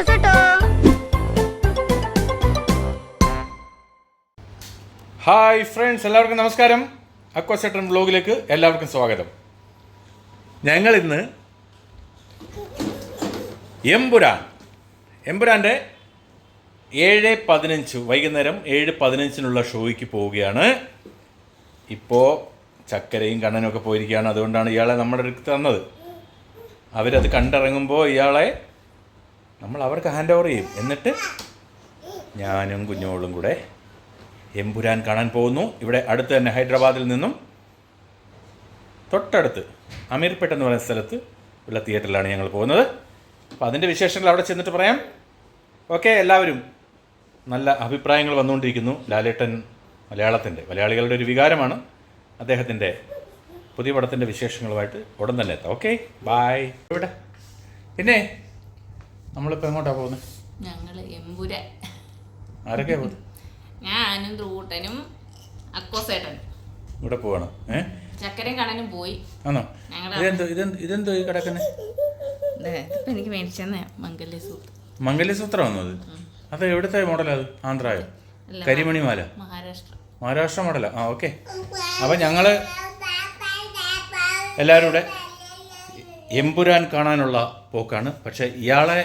Hi friends എല്ലാവർക്കും നമസ്കാരം. അക്വസെട്ടൻ വ്ലോഗിലേക്ക് എല്ലാവർക്കും സ്വാഗതം. ഞങ്ങൾ ഇന്ന് എംപുരാൻ എംപുരാന്റെ ഏഴ് പതിനഞ്ച് വൈകുന്നേരം ഏഴ് പതിനഞ്ചിനുള്ള ഷോയ്ക്ക് പോവുകയാണ്. ഇപ്പോൾ ചക്കരയും കണ്ണനും ഒക്കെ പോയിരിക്കുകയാണ്. അതുകൊണ്ടാണ് ഇയാളെ നമ്മുടെ അടുത്ത് തന്നത്. അവരത് കണ്ടിറങ്ങുമ്പോൾ ഇയാളെ നമ്മൾ അവർക്ക് ഹാൻഡ് ഓവർ ചെയ്യും. എന്നിട്ട് ഞാനും കുഞ്ഞോളും കൂടെ എമ്പുരാൻ കാണാൻ പോകുന്നു. ഇവിടെ അടുത്ത് തന്നെ ഹൈദരാബാദിൽ നിന്നും തൊട്ടടുത്ത് അമീർപേട്ട് എന്ന് പറയുന്ന സ്ഥലത്ത് ഉള്ള തിയേറ്ററിലാണ് ഞങ്ങൾ പോകുന്നത്. അപ്പോൾ അതിന്റെ വിശേഷങ്ങൾ അവിടെ ചെന്നിട്ട് പറയാം. ഓക്കെ എല്ലാവരും നല്ല അഭിപ്രായങ്ങൾ വന്നുകൊണ്ടിരിക്കുന്നു. ലാലേട്ടൻ മലയാളത്തിന്റെ മലയാളികളുടെ ഒരു വികാരമാണ് അദ്ദേഹത്തിന്റെ പുതിയ പടത്തിന്റെ വിശേഷങ്ങളുമായിട്ട് ഉടൻ തന്നെ എത്താം. ഓക്കെ ബായ് ഇവിടെ. പിന്നെ നമ്മളിപ്പോൾ എങ്ങോട്ടാ പോകുന്നത് ഞങ്ങൾ എമ്പുര. ആരൊക്കെയാണ് പോകുന്നത് ഞാനും ദ്രൂട്ടനും അക്കോസേട്ടനും. ഇവിടെ പോവാണ്? ഏ? ചക്കരയും കടനും പോയി. ആണോ? ഇതെന്തോ ഇതെന്തോ ഇതെന്തോ ഈ കിടക്കുന്നത് ദേ, ഇതിപ്പോ എനിക്ക് മേടിച്ചെന്ന മംഗല്യസൂത്ത് മംഗല്യസൂത്രം. വന്നത് അത്? എവിടുത്തെ മോഡലാ അത്? ആന്ധ്രായോ? കരിമണിമാല മഹാരാഷ്ട്ര. മഹാരാഷ്ട്ര മോഡലാ? ആ ഓക്കെ. അപ്പം ഞങ്ങൾ എല്ലാവരും കൂടെ എമ്പുരാൻ കാണാനുള്ള പോക്കാണ്. പക്ഷെ ഇയാളെ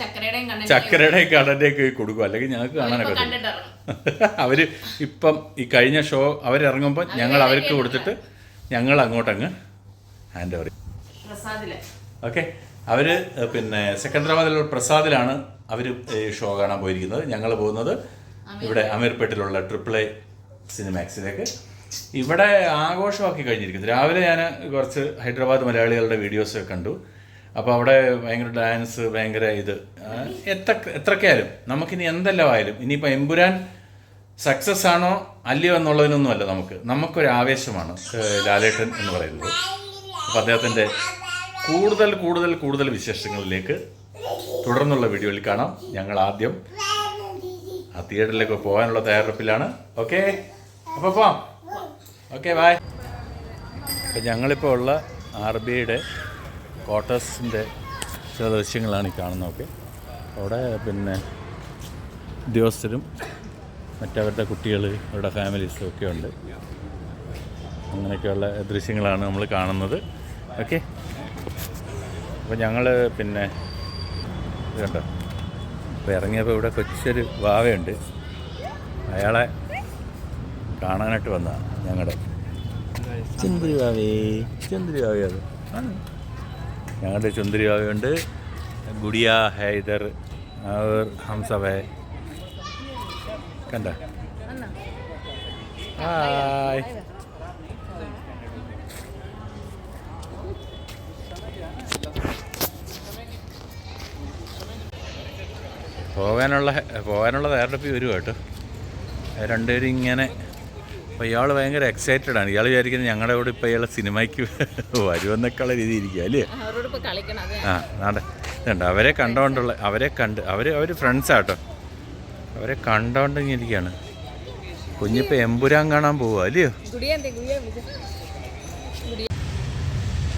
ചക്കരയുടെയും കടന്റെയൊക്കെ കടന്റെയൊക്കെ കൊടുക്കും. അല്ലെങ്കിൽ ഞങ്ങൾക്ക് കാണാനൊക്കെ അവർ ഇപ്പം ഈ കഴിഞ്ഞ ഷോ അവരിറങ്ങുമ്പോൾ ഞങ്ങൾ അവർക്ക് കൊടുത്തിട്ട് ഞങ്ങൾ അങ്ങോട്ടങ്ങ് ഹാൻഡ് ഓവർ ഓക്കെ അവർ പിന്നെ സെക്കൻഡറാബാദിലുള്ള പ്രസാദിലാണ് അവർ ഷോ കാണാൻ പോയിരിക്കുന്നത്. ഞങ്ങൾ പോകുന്നത് ഇവിടെ അമീർപേട്ടിലുള്ള ട്രിപ്പിൾ എ സിനിമാക്സിലേക്ക് ഇവിടെ ആഘോഷമാക്കി കഴിഞ്ഞിരിക്കുന്നു. രാവിലെ ഞാൻ കുറച്ച് ഹൈദരാബാദ് മലയാളികളുടെ വീഡിയോസ് കണ്ടു. അപ്പോൾ അവിടെ ഭയങ്കര ഡാൻസ് ഭയങ്കര ഇത്. എത്ര എത്രക്കായാലും നമുക്കിനി എന്തെല്ലാം ആയാലും ഇനിയിപ്പോൾ എമ്പുരാൻ സക്സസ് ആണോ അല്ലയോ എന്നുള്ളതിനൊന്നുമല്ല നമുക്ക്. നമുക്കൊരു ആവേശമാണ് ലാലേട്ടൻ എന്ന് പറയുന്നത്. അപ്പോൾ അദ്ദേഹത്തിന്റെ കൂടുതൽ കൂടുതൽ കൂടുതൽ വിശേഷങ്ങളിലേക്ക് തുടർന്നുള്ള വീഡിയോയിൽ കാണാം. ഞങ്ങൾ ആദ്യം ആ തിയേറ്ററിലേക്ക് പോകാനുള്ള തയ്യാറെടുപ്പിലാണ്. ഓക്കെ? അപ്പോൾ പോവാം. ഓക്കെ ബായ് അപ്പം ഞങ്ങളിപ്പോൾ ഉള്ള ആർ ബി ഐയുടെ ക്വാർട്ടേഴ്സിന്റെ ചില ദൃശ്യങ്ങളാണ് ഈ കാണുന്നതൊക്കെ. അവിടെ പിന്നെ ഉദ്യോഗസ്ഥരും മറ്റവരുടെ കുട്ടികൾ അവരുടെ ഫാമിലീസും ഒക്കെ ഉണ്ട്. അങ്ങനെയൊക്കെയുള്ള ദൃശ്യങ്ങളാണ് നമ്മൾ കാണുന്നത്. ഓക്കെ അപ്പോൾ ഞങ്ങൾ പിന്നെ ഇതുണ്ടോ അപ്പോൾ ഇറങ്ങിയപ്പോൾ ഇവിടെ കൊച്ചൊരു വാവയുണ്ട്. അയാളെ കാണാനായിട്ട് വന്നതാണ് ഞങ്ങളുടെ. ചുന്ദരി വാവേ. ചുന്ദരി വാവേ അത്. ആണ്. ഞങ്ങളുടെ ചുന്ദരി ഉണ്ട് ഗുഡിയ ഹൈദർ അവർ ഹംസവേ. കണ്ട? ഹായ്. പോകാനുള്ള പോകാനുള്ള തയ്യാറെടുപ്പ് വരും കേട്ടോ. രണ്ടുപേരും ഇങ്ങനെ അപ്പോൾ ഇയാൾ ഭയങ്കര എക്സൈറ്റഡ് ആണ്. ഇയാൾ വിചാരിക്കുന്നത് ഞങ്ങളുടെ കൂടെ ഇപ്പോൾ ഇയാളെ സിനിമയ്ക്ക് വരുമെന്നൊക്കെയുള്ള രീതി ഇരിക്കുക അല്ലേ ആ നാടെ ഇതുണ്ട് അവരെ കണ്ടുകൊണ്ടുള്ള അവരെ കണ്ട് അവർ അവർ ഫ്രണ്ട്സാട്ടോ അവരെ കണ്ടോണ്ട് ഇരിക്കുകയാണ് കുഞ്ഞിപ്പോൾ എമ്പുരാൻ കാണാൻ പോവുക അല്ലയോ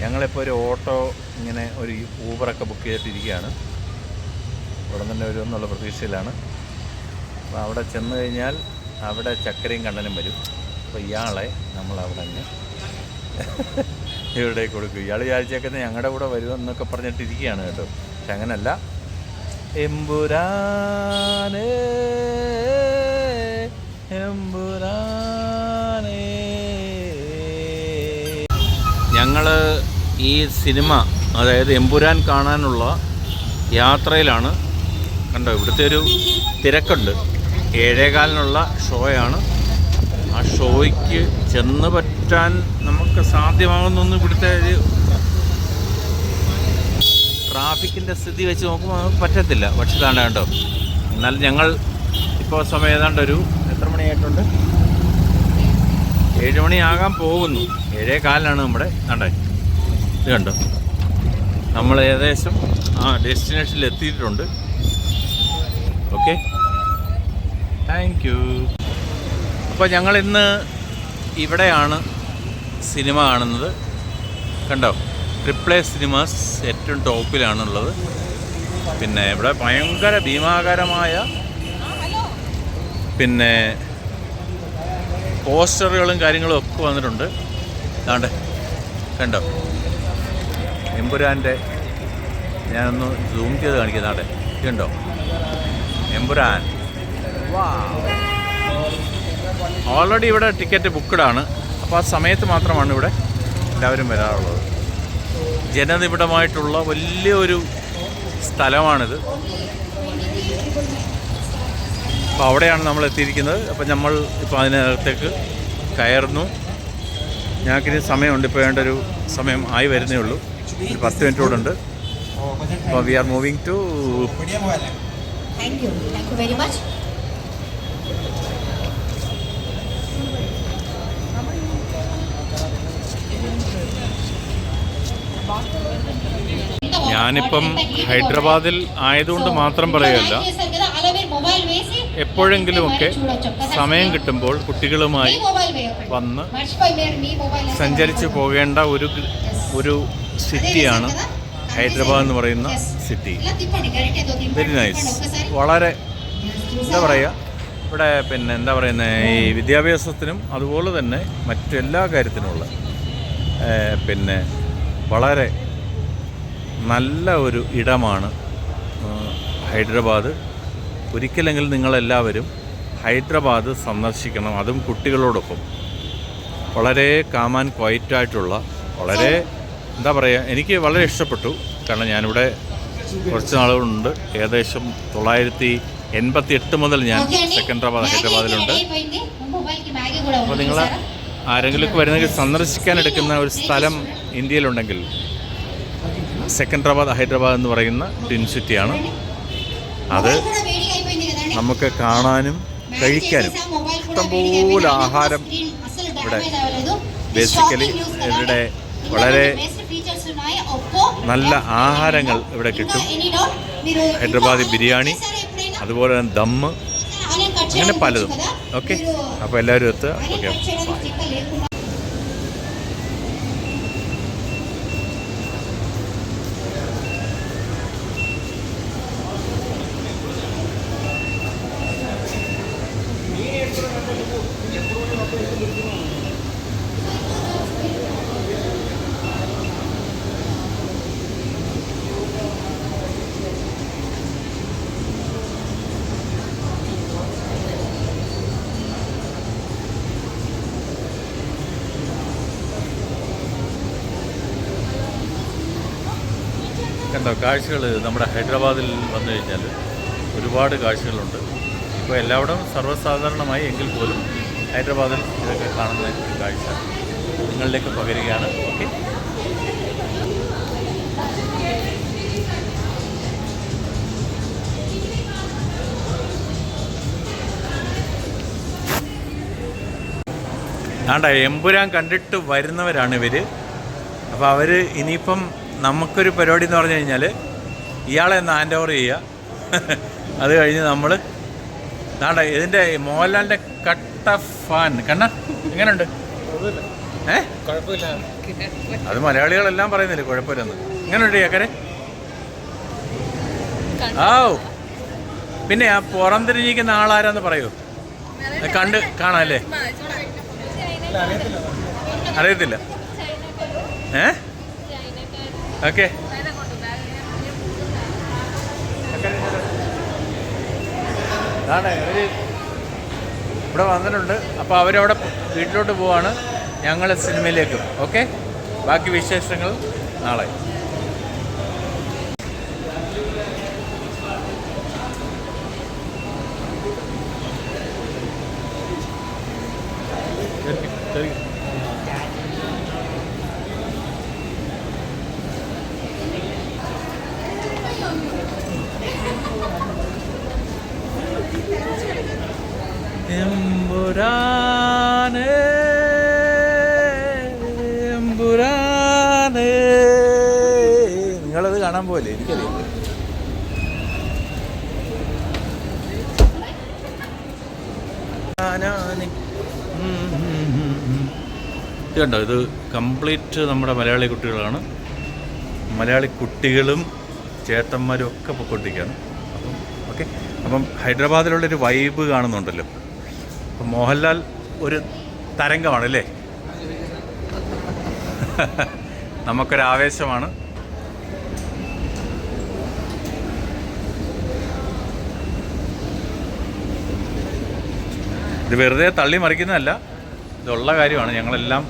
ഞങ്ങളിപ്പോൾ ഒരു ഓട്ടോ ഇങ്ങനെ ഒരു ഊബറൊക്കെ ബുക്ക് ചെയ്തിട്ടിരിക്കുകയാണ് ഉടൻ തന്നെ വരുമെന്നുള്ള പ്രതീക്ഷയിലാണ്. അപ്പോൾ അവിടെ ചെന്ന് കഴിഞ്ഞാൽ അവിടെ ചക്കരയും കണ്ണനും വരും. അപ്പോൾ ഇയാളെ നമ്മൾ അവിടെ തന്നെ ഇവിടെ കൊടുക്കും. ഇയാൾ വിചാരിച്ചേക്കുന്നത് ഞങ്ങളുടെ കൂടെ വരുമെന്നൊക്കെ പറഞ്ഞിട്ടിരിക്കുകയാണ് കേട്ടോ. പക്ഷെ അങ്ങനല്ല. എമ്പുരാനേ ഞങ്ങൾ ഈ സിനിമ അതായത് എമ്പുരാൻ കാണാനുള്ള യാത്രയിലാണ്. കണ്ടോ ഇവിടുത്തെ ഒരു തിരക്കുണ്ട്. ഏഴേകാലിനുള്ള ഷോയാണ്. ആ ഷോയ്ക്ക് ചെന്ന് പറ്റാൻ നമുക്ക് സാധ്യമാകുന്നൊന്നും ഇവിടുത്തെ ഒരു ട്രാഫിക്കിന്റെ സ്ഥിതി വെച്ച് നോക്കുമ്പോൾ നമുക്ക് പറ്റത്തില്ല. പക്ഷെ താണ്ടാണ്ടോ എന്നാൽ ഞങ്ങൾ ഇപ്പോൾ സമയം ഏതാണ്ട് ഒരു എത്ര മണിയായിട്ടുണ്ട്? ഏഴ് മണിയാകാൻ പോകുന്നു. ഏഴേ കാലിനാണ് നമ്മുടെ കണ്ടേ. ഇത് കണ്ടോ? നമ്മൾ ഏകദേശം ആ ഡെസ്റ്റിനേഷനിൽ എത്തിയിട്ടുണ്ട്. ഓക്കെ. Thank you. അപ്പോൾ ഞങ്ങൾ ഇന്ന് ഇവിടെയാണ് സിനിമ കാണുന്നത്. കണ്ടോ? ട്രിപ്ലേ സിനിമാസ് ഏറ്റവും ടോപ്പിലാണുള്ളത്. പിന്നെ ഇവിടെ ഭയങ്കര ഭീമാകാരമായ പിന്നെ പോസ്റ്ററുകളും കാര്യങ്ങളും ഒക്കെ വന്നിട്ടുണ്ട്. ദാണ്ടെ കണ്ടോ? എമ്പുരാന്റെ ഞാനൊന്ന് സൂം ചെയ്ത് കാണിക്കാം. ദാണ്ടെ കണ്ടോ? എമ്പുരാൻ. ഓൾറെഡി ഇവിടെ ടിക്കറ്റ് ബുക്ക്ഡാണ് അപ്പോൾ ആ സമയത്ത് മാത്രമാണ് ഇവിടെ എല്ലാവരും വരാറുള്ളത്. ജനനിബിഡമായിട്ടുള്ള വലിയൊരു സ്ഥലമാണിത്. അപ്പോൾ അവിടെയാണ് നമ്മൾ എത്തിയിരിക്കുന്നത്. അപ്പോൾ നമ്മൾ ഇപ്പോൾ അതിനകത്തേക്ക് കയറുന്നു. ഞങ്ങൾക്കിനി സമയമുണ്ട്. ഇപ്പോൾ വേണ്ട ഒരു സമയം ആയി വരുന്നേ ഉള്ളൂ. ഒരു പത്ത് മിനിറ്റ് കൂടെ ഉണ്ട്. അപ്പോൾ we are moving to thank you very much. ഞാനിപ്പം ഹൈദരാബാദിൽ ആയതുകൊണ്ട് മാത്രം പറയുകയല്ല. എപ്പോഴെങ്കിലുമൊക്കെ സമയം കിട്ടുമ്പോൾ കുട്ടികളുമായി വന്ന് സഞ്ചരിച്ചു പോകേണ്ട ഒരു ഒരു സിറ്റിയാണ് ഹൈദരാബാദ് എന്ന് പറയുന്ന സിറ്റി. വെരി നൈസ് വളരെ എന്താ പറയുക ഇവിടെ പിന്നെ എന്താ പറയുന്നത് ഈ വിദ്യാഭ്യാസത്തിനും അതുപോലെ തന്നെ മറ്റെല്ലാ കാര്യത്തിനുമുള്ള പിന്നെ വളരെ നല്ല ഒരു ഇടമാണ് ഹൈദരാബാദ്. ഒരിക്കലെങ്കിലും നിങ്ങളെല്ലാവരും ഹൈദരാബാദ് സന്ദർശിക്കണം അതും കുട്ടികളോടൊപ്പം. വളരെ കാമാൻ ക്വയറ്റായിട്ടുള്ള വളരെ എന്താ പറയുക എനിക്ക് വളരെ ഇഷ്ടപ്പെട്ടു. കാരണം ഞാനിവിടെ കുറച്ച് നാളുകളുണ്ട്. ഏകദേശം തൊള്ളായിരത്തി എൺപത്തി എട്ട് മുതൽ ഞാൻ സെക്കൻഡറാബാദ് ഹൈദരാബാദിലുണ്ട്. അപ്പോൾ നിങ്ങൾ ആരെങ്കിലുമൊക്കെ വരുന്നെങ്കിൽ സന്ദർശിക്കാൻ എടുക്കുന്ന ഒരു സ്ഥലം ഇന്ത്യയിലുണ്ടെങ്കിൽ സെക്കൻഡ്രാബാദ് ഹൈദരാബാദ് എന്ന് പറയുന്ന ട്വിൻ സിറ്റിയാണ്. അത് നമുക്ക് കാണാനും കഴിക്കാനും ഇഷ്ടംപോലെ ആഹാരം ഇവിടെ ബേസിക്കലി ഇവിടെ വളരെ നല്ല ആഹാരങ്ങൾ ഇവിടെ കിട്ടും. ഹൈദരാബാദി ബിരിയാണി അതുപോലെ തന്നെ ദമ്മ് അങ്ങനെ പലതും. ഓക്കെ. അപ്പോൾ എല്ലാവരും എത്തുക. ഓക്കെ. കണ്ടോ കാഴ്ചകൾ നമ്മുടെ ഹൈദരാബാദിൽ വന്നു കഴിഞ്ഞാൽ ഒരുപാട് കാഴ്ചകളുണ്ട്. ഇപ്പോൾ എല്ലായിടവും സർവസാധാരണമായി എങ്കിൽ പോലും ഹൈദരാബാദിൽ ഇതൊക്കെ കാണുന്ന കാഴ്ച നിങ്ങളിലേക്ക് പകരുകയാണ്. ഓക്കെ. ആണ്ട എമ്പുരാൻ കണ്ടിട്ട് വരുന്നവരാണ് ഇവർ അപ്പോൾ അവർ ഇനിയിപ്പം നമുക്കൊരു പരിപാടി എന്ന് പറഞ്ഞു കഴിഞ്ഞാൽ ഇയാളെ ഒന്ന് ഹാൻഡ് ഓവർ ചെയ്യുക അത് കഴിഞ്ഞ് നമ്മൾ നാണ്ട ഇതിന്റെ മോഹൻലാലിന്റെ കട്ട ഫാൻ കണ്ണ എങ്ങനെയുണ്ട് ഏ? അത് മലയാളികളെല്ലാം പറയുന്നില്ലേ കുഴപ്പമില്ലെന്ന്. എങ്ങനെയുണ്ട് ചക്കരെ ആ പിന്നെ ആ പുറംതിരിഞ്ഞിരിക്കുന്ന ആളാരാന്ന് പറയൂ. കണ്ട് കാണാല്ലേ അറിയത്തില്ല. ഏ? ഓക്കെ അതാണ് അവർ ഇവിടെ വന്നിട്ടുണ്ട്. അപ്പോൾ അവരവിടെ വീട്ടിലോട്ട് പോവാണ്. ഞങ്ങൾ സിനിമയിലേക്കും. ഓക്കെ ബാക്കി വിശേഷങ്ങൾ നാളെ. എമ്പുരാനേ എമ്പുരാനേ. നിങ്ങളത് കാണാൻ പോലെ എനിക്കറിയാം. ഇത് ഇത് കംപ്ലീറ്റ് നമ്മുടെ മലയാളി കുട്ടികളാണ്. മലയാളി കുട്ടികളും ചേട്ടന്മാരും ഒക്കെ പൊക്കോട്ടിരിക്കുകയാണ് അപ്പം ഓക്കെ അപ്പം ഹൈദരാബാദിലുള്ളൊരു വൈബ് കാണുന്നുണ്ടല്ലോ. അപ്പം മോഹൻലാൽ ഒരു തരംഗമാണ് അല്ലേ? നമുക്കൊരു ആവേശമാണ് ഇത് വെറുതെ തള്ളി മറിക്കുന്നതല്ല ഇതുള്ള കാര്യമാണ്. ഞങ്ങളെല്ലാം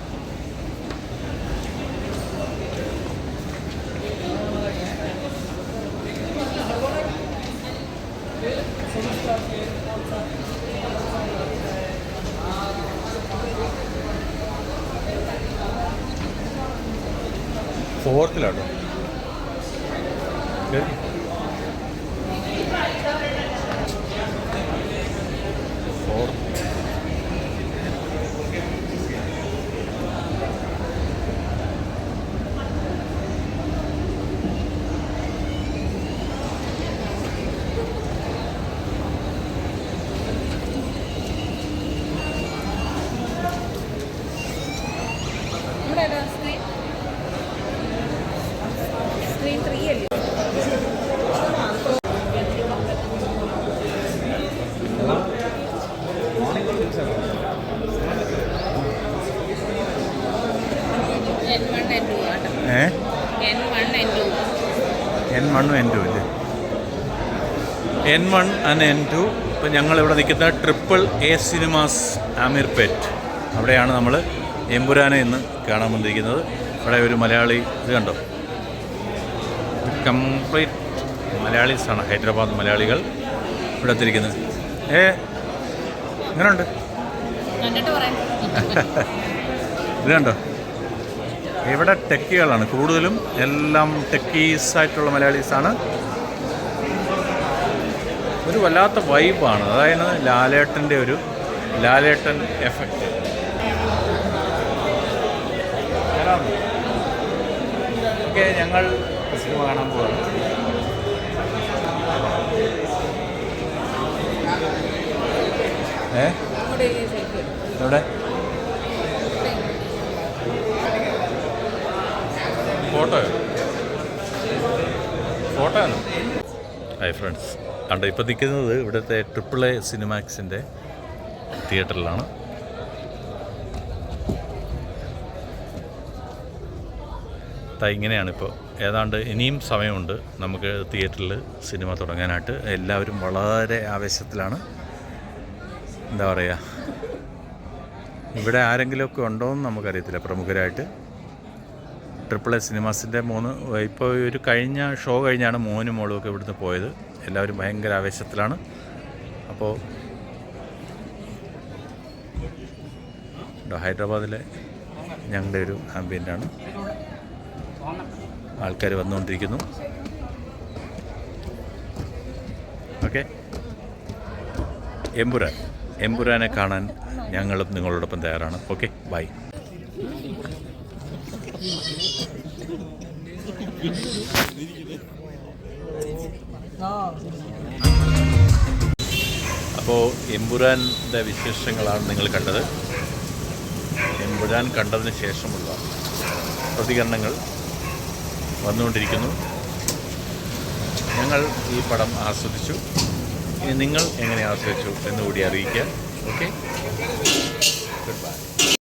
ഫോർത്തിലാട്ടോ കേറി. ഫോർത്ത് സ്ക്രീൻ ത്രീ അല്ലേ എൻ വൺ എൻ ടു ആട്ടോ ഏ N one N two N വണ്ണും എൻ ടു അല്ലേ N one and N two ഇപ്പം ഞങ്ങളിവിടെ നിൽക്കുന്ന triple A cinemas Ameerpet അവിടെയാണ് നമ്മൾ എമ്പുരാനെ ഇന്ന് കാണാൻ വന്നിരിക്കുന്നത്. ഇവിടെ ഒരു മലയാളി ഇത് കണ്ടോ? കംപ്ലീറ്റ് മലയാളീസാണ് ഹൈദരാബാദ് മലയാളികൾ ഇവിടെ എത്തിയിരിക്കുന്നത്. ഏ എങ്ങനെയുണ്ട് ഇത് കണ്ടോ? ഇവിടെ ടെക്കികളാണ്. കൂടുതലും എല്ലാം ടെക്കീസ് ആയിട്ടുള്ള മലയാളീസാണ്. ഒരു വല്ലാത്ത വൈബാണ്. അതായത് ലാലേട്ടന്റെ ഒരു ലാലേട്ടൻ എഫക്റ്റ് ഓക്കെ ഞങ്ങൾ സിനിമ കാണാൻ പോവാണ്. ഏ? എവിടെ? ഫോട്ടോയോ ഫോട്ടോ ആണ്. ഹായ് ഫ്രണ്ട്സ് കണ്ട ഇപ്പോൾ നിൽക്കുന്നത് ഇവിടുത്തെ ട്രിപ്പിൾ എ സിനിമാക്സിന്റെ തിയേറ്ററിലാണ് ദാ ഇങ്ങനെയാണ് ഇപ്പോൾ ഏതാണ്ട് ഇനിയും സമയമുണ്ട് നമുക്ക് തിയേറ്ററിൽ സിനിമ തുടങ്ങാനായിട്ട്. എല്ലാവരും വളരെ ആവേശത്തിലാണ്. എന്താ പറയുക ഇവിടെ ആരെങ്കിലുമൊക്കെ ഉണ്ടോ എന്ന് നമുക്കറിയത്തില്ല പ്രമുഖരായിട്ട്. ട്രിപ്പിൾ എ സിനിമാസിന്റെ മൂന്ന് ഇപ്പോൾ ഒരു കഴിഞ്ഞ ഷോ കഴിഞ്ഞാണ് മോനും മോളും ഒക്കെ ഇവിടുന്ന് പോയത്. എല്ലാവരും ഭയങ്കര ആവേശത്തിലാണ്. അപ്പോൾ ഹൈദരാബാദിലെ ഞങ്ങളുടെ ഒരു ആംബിയന്റാണ് ആൾക്കാർ വന്നുകൊണ്ടിരിക്കുന്നു. ഓക്കെ. എമ്പുരാൻ. എമ്പുരാനെ കാണാൻ ഞങ്ങളും നിങ്ങളോടൊപ്പം തയ്യാറാണ്. Okay bye. അപ്പോൾ എമ്പുരാന്റെ വിശേഷങ്ങളാണ് നിങ്ങൾ കണ്ടത്. എമ്പുരാൻ കണ്ടതിന് ശേഷമുള്ള പ്രതികരണങ്ങൾ വന്നുകൊണ്ടിരിക്കുന്നു. ഞങ്ങൾ ഈ പടം ആസ്വദിച്ചു. നിങ്ങൾ എങ്ങനെ ആസ്വദിച്ചു എന്നുകൂടി അറിയിക്കുക ഓക്കെ? Good bye